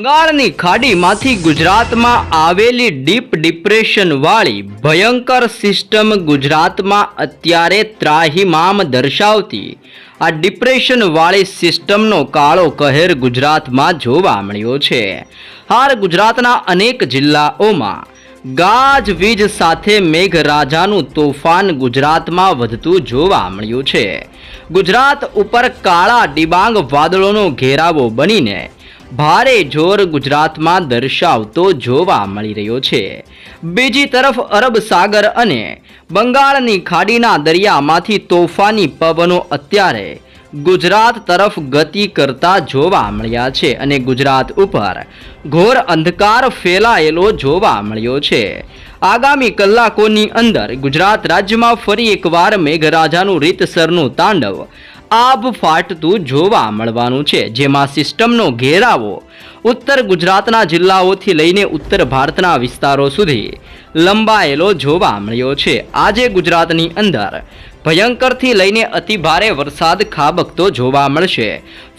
બંગાળની ખાડીમાંથી ગુજરાતમાં આવેલી ડીપ ડિપ્રેશનવાળી ભયંકર સિસ્ટમ ગુજરાતમાં અત્યારે ત્રાહિમામ દર્શાવતી. આ ડિપ્રેશનવાળી સિસ્ટમનો કાળો કહેર ગુજરાતમાં જોવા મળ્યો છે. હાલ ગુજરાતના અનેક જિલ્લાઓમાં ગાજવીજ સાથે મેઘરાજાનું તોફાન ગુજરાતમાં વધતું જોવા મળ્યું છે. ગુજરાત ઉપર કાળા ડિબાંગ વાદળોનો ઘેરાવો બનીને ભારે જોર ગુજરાતમાં દર્શાવતો જોવા મળી રહ્યો છે. બીજી તરફ અરબ સાગર અને બંગાળની ખાડીના દરિયામાંથી તોફાની પવનો અત્યારે ગુજરાત તરફ ગતિ કરતા જોવા મળ્યા છે અને ગુજરાત ઉપર ઘોર અંધકાર ફેલાયેલો જોવા મળ્યો છે. આગામી કલાકોની અંદર ગુજરાત રાજ્યમાં ફરી એકવાર મેઘરાજાનું રીતસરનું તાંડવ આભ ફાટતું જોવા મળવાનું છે, જેમાં સિસ્ટમનો ઘેરાવો ઉત્તર ગુજરાતના જિલ્લાઓથી લઈને ઉત્તર ભારતના વિસ્તારો સુધી લંબાયેલો જોવા મળ્યો છે. આજે ગુજરાતની અંદર ભયંકરથી લઈને અતિભારે વરસાદ ખાબકતો જોવા મળશે.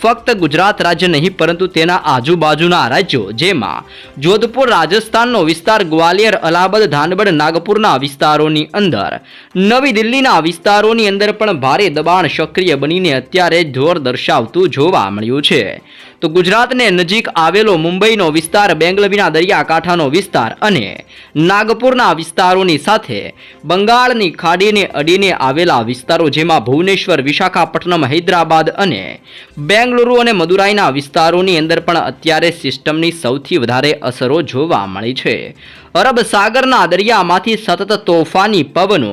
ફક્ત ગુજરાત રાજ્ય નહીં, પરંતુ તેના આજુબાજુના રાજ્યો, જેમાં જોધપુર, રાજસ્થાનનો વિસ્તાર ગ્વાલિયર, અલાહાબાદ, ધાનબડ, નાગપુરના વિસ્તારોની અંદર. નવી દિલ્હીના વિસ્તારોની અંદર પણ ભારે દબાણ સક્રિય બનીને અત્યારે જોર દર્શાવતું જોવા મળ્યું છે. તો ગુજરાતને નજીક આવેલો મુંબઈનો વિસ્તાર, બેંગલવીના દરિયાકાંઠાનો વિસ્તાર અને નાગપુરના વિસ્તારોની સાથે બંગાળની ખાડીને અડીને આવેલા વિસ્તારો, જેમાં ભુવનેશ્વર, વિશાખાપટ્ટનમ, હૈદરાબાદ અને બેંગલુરુ અને મદુરાઈના વિસ્તારોની અંદર પણ અત્યારે સિસ્ટમની સૌથી વધારે અસરો જોવા મળી છે. અરબ સાગરના દરિયામાંથી સતત તોફાની પવનો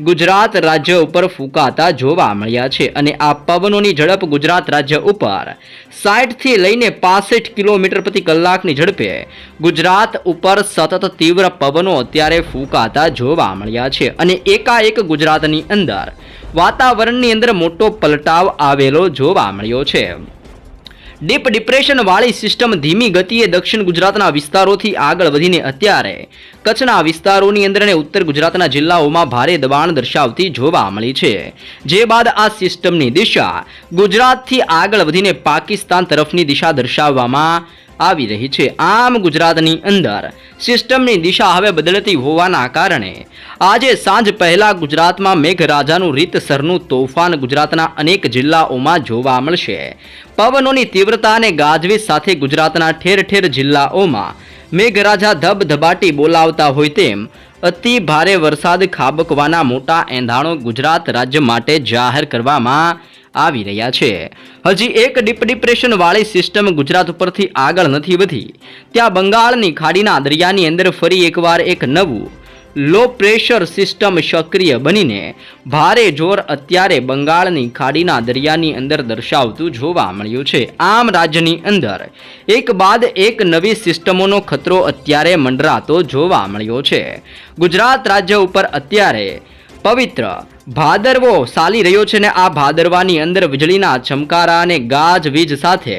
ગુજરાત રાજ્ય ઉપર ફૂંકાતા જોવા મળ્યા છે અને આ પવનોની ઝડપ ગુજરાત રાજ્ય ઉપર સાઠથી લઈને પાસઠ કિલોમીટર પ્રતિ કલાકની ઝડપે ગુજરાત ઉપર સતત તીવ્ર પવનો અત્યારે ફૂંકાતા જોવા મળ્યા છે અને એકાએક ગુજરાતની અંદર વાતાવરણની અંદર મોટો પલટાવ આવેલો જોવા મળ્યો છે. ડીપ ડિપ્રેશન વાળી સિસ્ટમ ધીમી ગતિએ દક્ષિણ ગુજરાતના વિસ્તારોથી આગળ વધીને અત્યારે કચ્છના વિસ્તારોની અંદર અને ઉત્તર ગુજરાતના જિલ્લાઓમાં ભારે દબાણ દર્શાવતી જોવા મળી છે. જે બાદ આ સિસ્ટમની દિશા ગુજરાતથી આગળ વધીને પાકિસ્તાન તરફની દિશા દર્શાવવામાં આવી રહી છે. આમ ગુજરાતની અંદર સિસ્ટમની દિશા હવે બદલતી હોવાના કારણે આજે સાંજ પહેલા ગુજરાતમાં મેઘરાજાનું રીતસરનું તોફાન ગુજરાતના અનેક જિલ્લાઓમાં જોવા મળશે. પવનોની તીવ્રતા અને ગાજવીજ સાથે ગુજરાતના ઠેર ઠેર જિલ્લાઓમાં મેઘરાજા ધબધબાટી બોલાવતા હોય તેમ અતિ ભારે વરસાદ ખાબકવાના મોટા એંધાણો ગુજરાત રાજ્ય માટે જાહેર કરવામાં આવી રહ્યા છે. હજી એક ડીપ ડિપ્રેશન વાળી સિસ્ટમ ગુજરાત ઉપરથી આગળ નથી વધી. ત્યાં બંગાળની ખાડીના દરિયાની અંદર ફરી એકવાર એક નવું લો પ્રેશર સિસ્ટમ સક્રિય બનીને ભારે જોર અત્યારે બંગાળની ખાડીના દરિયાની અંદર દર્શાવતું જોવા મળ્યું છે. આમ રાજ્યની અંદર એક બાદ એક નવી સિસ્ટમોનો ખતરો અત્યારે મંડરાતો જોવા મળ્યો છે. ગુજરાત રાજ્ય ઉપર અત્યારે પવિત્ર. ભાદરવો ચાલી રહ્યો છે ને આ ભાદરવાની અંદર વીજળીના ચમકારા અને ગાજવીજ સાથે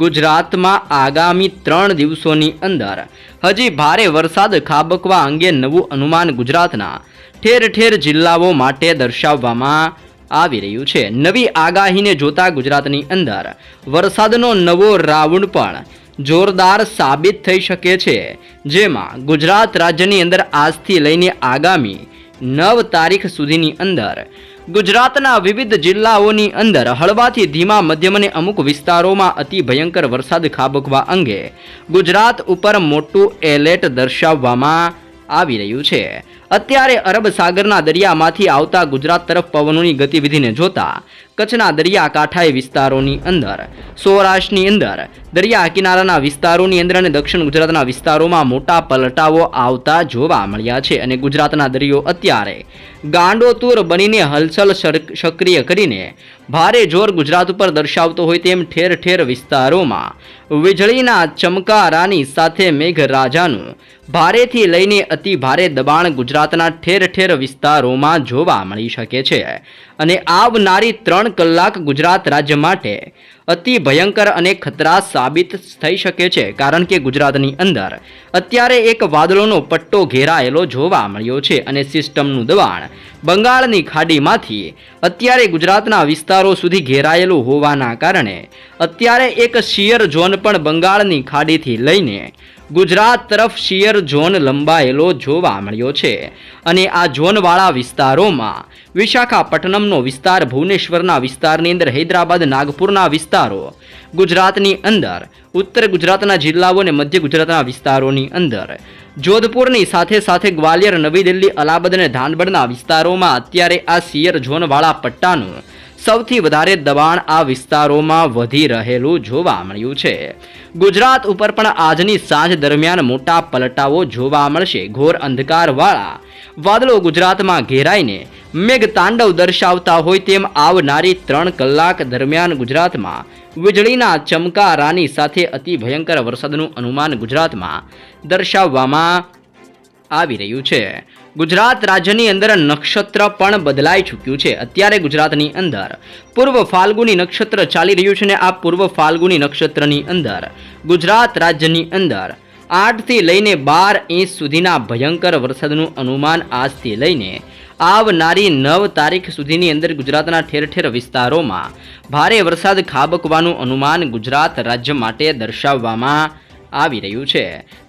ગુજરાતમાં આગામી ત્રણ દિવસોની અંદર હજી ભારે વરસાદ ખાબકવા અંગે નવું અનુમાન ગુજરાતના ઠેર ઠેર જિલ્લાઓ માટે દર્શાવવામાં આવી રહ્યું છે. નવી આગાહીને જોતા ગુજરાતની અંદર વરસાદનો નવો રાઉન્ડ પણ જોરદાર સાબિત થઈ શકે છે. જેમાં ગુજરાત રાજ્યની અંદર આજથી લઈને આગામી નવ તારીખ સુધીની અંદર. ગુજરાતના વિવિધ જિલ્લાઓની અંદર હળવાથી ધીમા, મધ્યમ અને અમુક વિસ્તારોમાં અતિ ભયંકર વરસાદ ખાબકવા અંગે ગુજરાત ઉપર મોટું એલર્ટ દર્શાવવામાં આવી રહ્યું છે. અત્યારે અરબ સાગરના દરિયામાંથી આવતા ગુજરાત તરફ પવનોની ગતિવિધિને જોતા કચ્છના દરિયાકાંઠાએ વિસ્તારોની અંદર, સૌરાષ્ટ્રની અંદર, દરિયા કિનારાના વિસ્તારોની અંદર અને દક્ષિણ ગુજરાતના વિસ્તારોમાં મોટા પલટાવો આવતા જોવા મળ્યા છે અને ગુજરાતના દરિયો અત્યારે ગાંડોતુર બનીને હલચલ સક્રિય કરીને ભારે જોર ગુજરાત ઉપર દર્શાવતો હોય તેમ ઠેર ઠેર વિસ્તારોમાં વીજળીના ચમકારાની સાથે મેઘરાજાનું ભારેથી લઈને અતિ ભારે દબાણ ગુજરાતના ઠેર ઠેર વિસ્તારોમાં જોવા મળી શકે છે. અને આવનારી ત્રણ કલાક ગુજરાત રાજ્ય માટે અતિ ભયંકર અને ખતરા સાબિત થઈ શકે છે. કારણ કે ગુજરાતની અંદર અત્યારે એક વાદળોનો પટ્ટો ઘેરાયેલો જોવા મળ્યો છે અને સિસ્ટમનું દબાણ બંગાળની ખાડીમાંથી અત્યારે ગુજરાતના વિસ્તારો સુધી ઘેરાયેલું હોવાના કારણે અત્યારે એક શિયર ઝોન પણ બંગાળની ખાડીથી લઈને ગુજરાત તરફ શિયર ઝોન લંબાયેલો જોવા મળ્યો છે. અને આ ઝોનવાળા વિસ્તારોમાં વિશાખાપટ્ટનમનો વિસ્તાર, ભુવનેશ્વરના વિસ્તારની અંદર, હૈદરાબાદ, નાગપુરના વિસ્તારો, ગુજરાતની અંદર, ઉત્તર ગુજરાતના જિલ્લાઓ અને મધ્ય ગુજરાતના વિસ્તારોની અંદર. જોધપુરની સાથે સાથે ગ્વાલિયર, નવી દિલ્હી અલાહાબાદ અને ધાનબડના વિસ્તારોમાં અત્યારે આ શિયર ઝોનવાળા પટ્ટાનું સૌથી વધારે દબાણ આ વિસ્તારોમાં વધી રહેલું જોવા મળ્યું છે. ગુજરાત ઉપર પણ આજની સાંજ દરમિયાન મોટા પલટાઓ જોવા મળશે. ઘોર અંધકારવાળા વાદળો ગુજરાતમાં ઘેરાઈને મેઘ તાંડવ દર્શાવતા હોય તેમ આવનારી ત્રણ કલાક દરમિયાન ગુજરાતમાં વીજળીના ચમકારાની સાથે અતિ ભયંકર વરસાદનું અનુમાન ગુજરાતમાં દર્શાવવામાં આવી રહ્યું છે. ગુજરાત રાજ્યની અંદર નક્ષત્ર પણ બદલાઈ ચૂક્યું છે. અત્યારે ગુજરાતની અંદર પૂર્વ ફાલ્ગુની નક્ષત્ર ચાલી રહ્યું છે ને આ પૂર્વ ફાલ્ગુની નક્ષત્રની અંદર ગુજરાત રાજ્યની અંદર આઠથી લઈને બાર ઇંચ સુધીના ભયંકર વરસાદનું અનુમાન આજથી લઈને આવનારી નવ તારીખ સુધીની અંદર ગુજરાતના ઠેર ઠેર વિસ્તારોમાં ભારે વરસાદ ખાબકવાનું અનુમાન ગુજરાત રાજ્ય માટે દર્શાવવામાં આવી રહ્યું છે.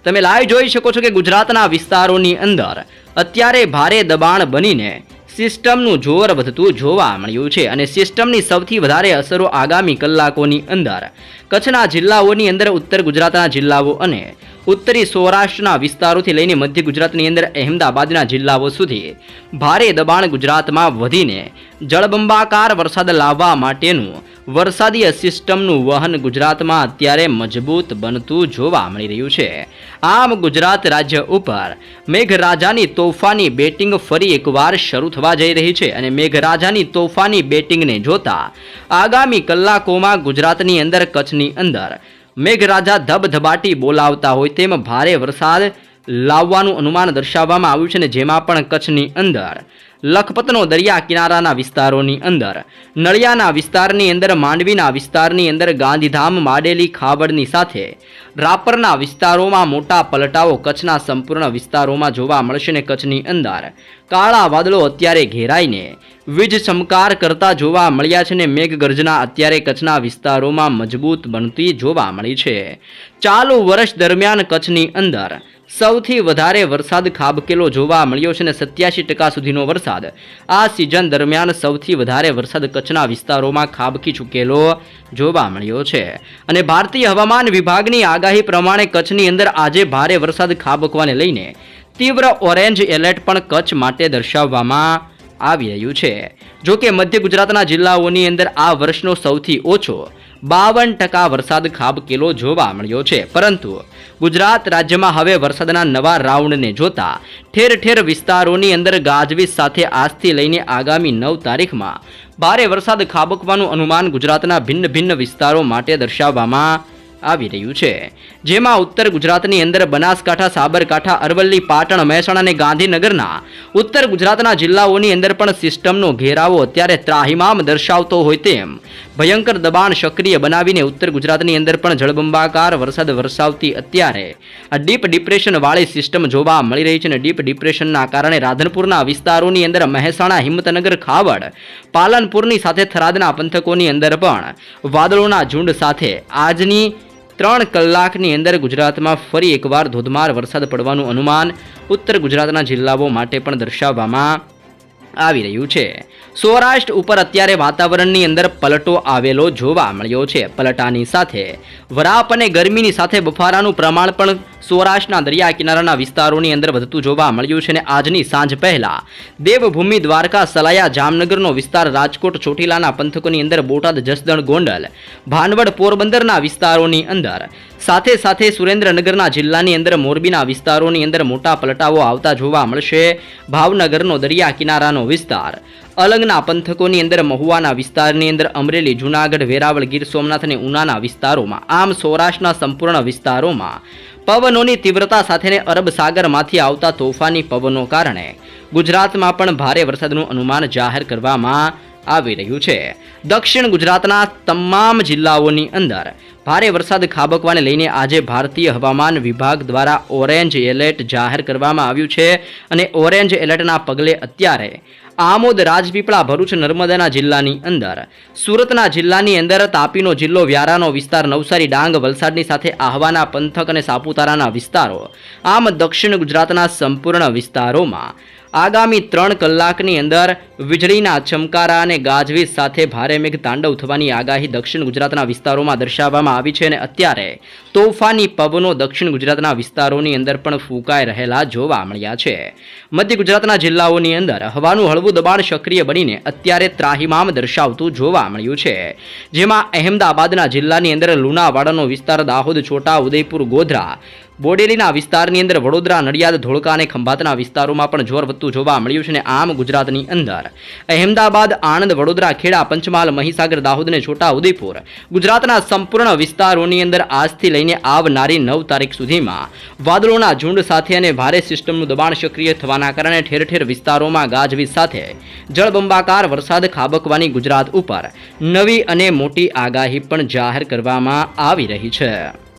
તમે લાઈવ જોઈ શકો છો કે ગુજરાતના વિસ્તારોની અંદર અત્યારે ભારે દબાણ બનીને સિસ્ટમનું જોર વધતું જોવા મળ્યું છે અને સિસ્ટમની સૌથી વધારે અસરો આગામી કલાકોની અંદર કચ્છના જિલ્લાઓની અંદર, ઉત્તર ગુજરાતના જિલ્લાઓ અને ઉત્તરી સૌરાષ્ટ્રના વિસ્તારોથી લઈને મધ્ય ગુજરાતની અંદર અહેમદાબાદના જિલ્લાઓ સુધી ભારે દબાણ ગુજરાતમાં વધીને જળબંબાકાર વરસાદ લાવવા માટેનું વરસાદીય સિસ્ટમનું વહન ગુજરાતમાં અત્યારે મજબૂત બનતું જોવા મળી રહ્યું છે. આમ ગુજરાત રાજ્ય ઉપર મેઘરાજાની તોફાની બેટિંગ ફરી એકવાર શરૂ થવા જઈ રહી છે અને મેઘરાજાની તોફાની બેટિંગને જોતા આગામી કલાકોમાં ગુજરાતની અંદર કચ્છની અંદર મેઘરાજા ધબધબાટી બોલાવતા હોય તેમ ભારે વરસાદ લાવવાનું અનુમાન દર્શાવવામાં આવ્યું છે ને જેમાં પણ કચ્છની અંદર, લખપતનો દરિયા કિનારાના વિસ્તારોની અંદર, નળિયાના વિસ્તારની અંદર, માંડવીના વિસ્તારની અંદર, ગાંધીધામ, માડેલી, ખાવડની સાથે, રાપરના વિસ્તારોમાં મોટા પલટાઓ કચ્છના સંપૂર્ણ વિસ્તારોમાં જોવા મળશે ને કચ્છની અંદર કાળા વાદળો અત્યારે ઘેરાઈને વીજ ચમકાર કરતા જોવા મળ્યા છે ને મેઘગર્જના અત્યારે કચ્છના વિસ્તારોમાં મજબૂત બનતી જોવા મળી છે. ચાલુ વર્ષ દરમિયાન કચ્છની અંદર સૌથી વધારે વરસાદ ખાબકેલો જોવા મળ્યો છે અને સત્યાસી ટકા સુધીનો વરસાદ. આ સિઝન દરમિયાન સૌથી વધારે વરસાદ કચ્છના વિસ્તારોમાં ખાબકી ચૂકેલો જોવા મળ્યો છે. અને ભારતીય હવામાન વિભાગની આગાહી પ્રમાણે કચ્છની અંદર આજે ભારે વરસાદ ખાબકવાને લઈને તીવ્ર ઓરેન્જ એલર્ટ પણ કચ્છ માટે દર્શાવવામાં આવી રહ્યું છે. જો કે મધ્ય ગુજરાતના જિલ્લાઓની અંદર આ વર્ષનો સૌથી ઓછો બાવન ટકા વરસાદ ખાબકેલો જોવા મળ્યો છે. પરંતુ ગુજરાત રાજ્યમાં હવે વરસાદના નવા રાઉન્ડને જોતા ઠેર ઠેર વિસ્તારોની અંદર ગાજવીજ સાથે આજથી લઈને આગામી નવ તારીખમાં ભારે વરસાદ ખાબકવાનું અનુમાન ગુજરાતના ભિન્ન ભિન્ન વિસ્તારો માટે દર્શાવવામાં આવી રહ્યું છે. જેમાં ઉત્તર ગુજરાતની અંદર બનાસકાંઠા, સાબરકાંઠા, અરવલ્લી, પાટણ, મહેસાણા અને ગાંધીનગરના ઉત્તર ગુજરાતના જિલ્લાઓની અંદર પણ સિસ્ટમનો ઘેરાવો અત્યારે ત્રાહિમામ દર્શાવતો હોય તેમ ભયંકર દબાણ સક્રિય બનાવીને ઉત્તર ગુજરાતની અંદર પણ જળબંબાકાર વરસાદ વરસાવતી અત્યારે આ ડીપ ડિપ્રેશનવાળી સિસ્ટમ જોવા મળી રહી છે અને ડીપ ડિપ્રેશનના કારણે રાધનપુરના વિસ્તારોની અંદર મહેસાણા, હિંમતનગર, ખાવડ, પાલનપુરની સાથે થરાદના પંથકોની અંદર પણ વાદળોના ઝુંડ સાથે આજની ત્રણ કલાકની અંદર ગુજરાતમાં ફરી એકવાર ધોધમાર વરસાદ પડવાનું અનુમાન ઉત્તર ગુજરાતના જિલ્લાઓ માટે પણ દર્શાવવામાં આવી રહ્યું છે. સૌરાષ્ટ્ર ઉપર અત્યારે વાતાવરણની અંદર પલટો આવેલો જોવા મળ્યો છે. પલટાની સાથે વરાપ અને ગરમીની સાથે બફારાનું પ્રમાણ પણ સૌરાષ્ટ્રના દરિયા કિનારાના વિસ્તારોની અંદર વધતું જોવા મળ્યું છે અને આજની સાંજ પહેલા દેવભૂમિ દ્વારકા સલાયા જામનગરનો વિસ્તાર રાજકોટ ચોટીલાના પંથકોની અંદર બોટાદ જસદણ ગોંડલ ભાનવડ પોરબંદરના વિસ્તારોની અંદર સાથે સાથે સુરેન્દ્રનગરના જિલ્લાની અંદર મોરબીના વિસ્તારોની અંદર મોટા પલટાઓ આવતા જોવા મળશે. ભાવનગરનો દરિયા કિનારાનો વિસ્તાર અલંગના પંથકોની અંદર મહુવાના વિસ્તારની અંદર અમરેલી, જૂનાગઢ, વેરાવળ, ગીર સોમનાથ અને ઉનાના વિસ્તારોમાં આમ સૌરાષ્ટ્રના સંપૂર્ણ વિસ્તારોમાં પવનોની તીવ્રતા સાથેને અરબ સાગરમાંથી આવતા તોફાની પવનો કારણે ગુજરાતમાં પણ ભારે વરસાદનું અનુમાન જાહેર કરવામાં આવી રહ્યું છે. દક્ષિણ ગુજરાતના તમામ જિલ્લાઓની અંદર ભારે વરસાદ ખાબકવાને લઈને આજે ભારતીય હવામાન વિભાગ દ્વારા ઓરેન્જ એલર્ટ જાહેર કરવામાં આવ્યું છે અને ઓરેન્જ એલર્ટના પગલે અત્યારે આમોદ રાજપીપળા, ભરૂચ, નર્મદાના જિલ્લાની અંદર, સુરતના જિલ્લાની અંદર, તાપીનો જિલ્લો, વ્યારાનો વિસ્તાર, નવસારી, ડાંગ, વલસાડની સાથે આહવાના પંથક અને સાપુતારાના વિસ્તારો, આમ દક્ષિણ ગુજરાતના સંપૂર્ણ વિસ્તારોમાં આગામી ત્રણ કલાકની અંદર વીજળીના ચમકારા અને ગાજવીજ સાથે ભારે મેઘ તાંડવ થવાની આગાહી દક્ષિણ ગુજરાતના વિસ્તારોમાં દર્શાવવામાં આવી છે અને અત્યારે તોફાની પવનો દક્ષિણ ગુજરાતના વિસ્તારોની અંદર પણ ફૂંકાઈ રહેલા જોવા મળ્યા છે. મધ્ય ગુજરાતના જિલ્લાઓની અંદર હવાનું હળવું દબાણ સક્રિય બનીને અત્યારે ત્રાહિમામ દર્શાવતું જોવા મળ્યું છે. જેમાં અહેમદાબાદના જિલ્લાની અંદર લુણાવાડાનો વિસ્તાર, દાહોદ, છોટા, ઉદયપુર, ગોધરા બોડેલીના વિસ્તારની અંદર વડોદરા, નડિયાદ, ધોળકા અને ખંભાતના વિસ્તારોમાં પણ જોર વધતું જોવા મળ્યું છે અને આમ ગુજરાતની અંદર. અહેમદાબાદ, આણંદ, વડોદરા, ખેડા, પંચમહાલ, મહીસાગર, દાહોદ અને છોટા ઉદેપુર ગુજરાતના સંપૂર્ણ વિસ્તારોની અંદર આજથી લઈને આવનારી નવ તારીખ સુધીમાં વાદળોના ઝુંડ સાથે અને ભારે સિસ્ટમનું દબાણ સક્રિય થવાના કારણે ઠેર ઠેર વિસ્તારોમાં ગાજવીજ સાથે જળબંબાકાર વરસાદ ખાબકવાની ગુજરાત ઉપર નવી અને મોટી આગાહી પણ જાહેર કરવામાં આવી રહી છે.